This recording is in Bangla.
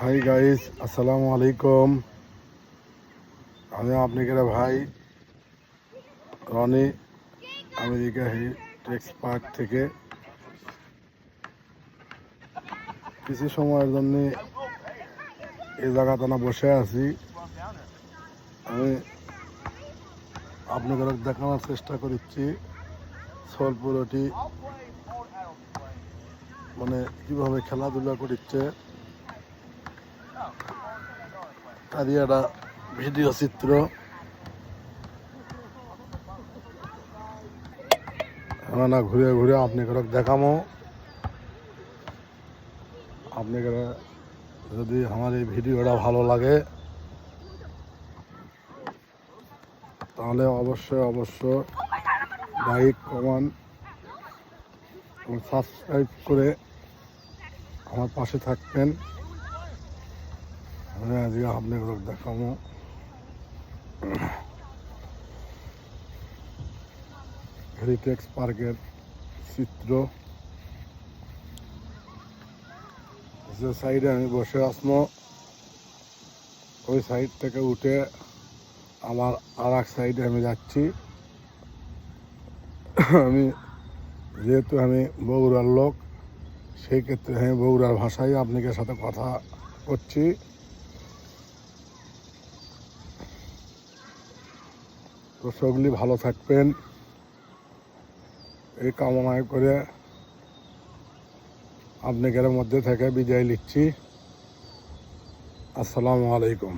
হাই গাইস আসসালামু আলাইকুম আমি আপনাদের ভাই, রনি, আমেরিকা টেক্স পার্ক থেকে কিছু সময়ের জন্য এই জায়গাতে না বসে আছি। আমি আপনাদের দেখানোর চেষ্টা করছি সলপুরটি মানে কীভাবে খেলাধুলা করছে তারই একটা ভিডিও চিত্র। না ঘুরে ঘুরে আপনি আপনাকে দেখামো আপনাকে যদি আমার এই ভিডিওটা ভালো লাগে, তাহলে অবশ্যই অবশ্য লাইক কমেন্ট সাবস্ক্রাইব করে আমার পাশে থাকবেন। আজকে আপনাকে দেখাবো। হেরিটেক্স পার্কের চিত্র। যে সাইডে আমি বসে আসব ওই সাইড থেকে উঠে আমার আর এক সাইডে আমি যাচ্ছি। আমি যেহেতু আমি বগুড়ার লোক, সেই ক্ষেত্রে আমি বগুড়ার ভাষায় আপনাদের সাথে কথা করছি তো সকলি ভালো থাকবেন। এই কামনায় করে আপনাদের মধ্যে থেকে বিদায় লিখছি আসসালামু আলাইকুম।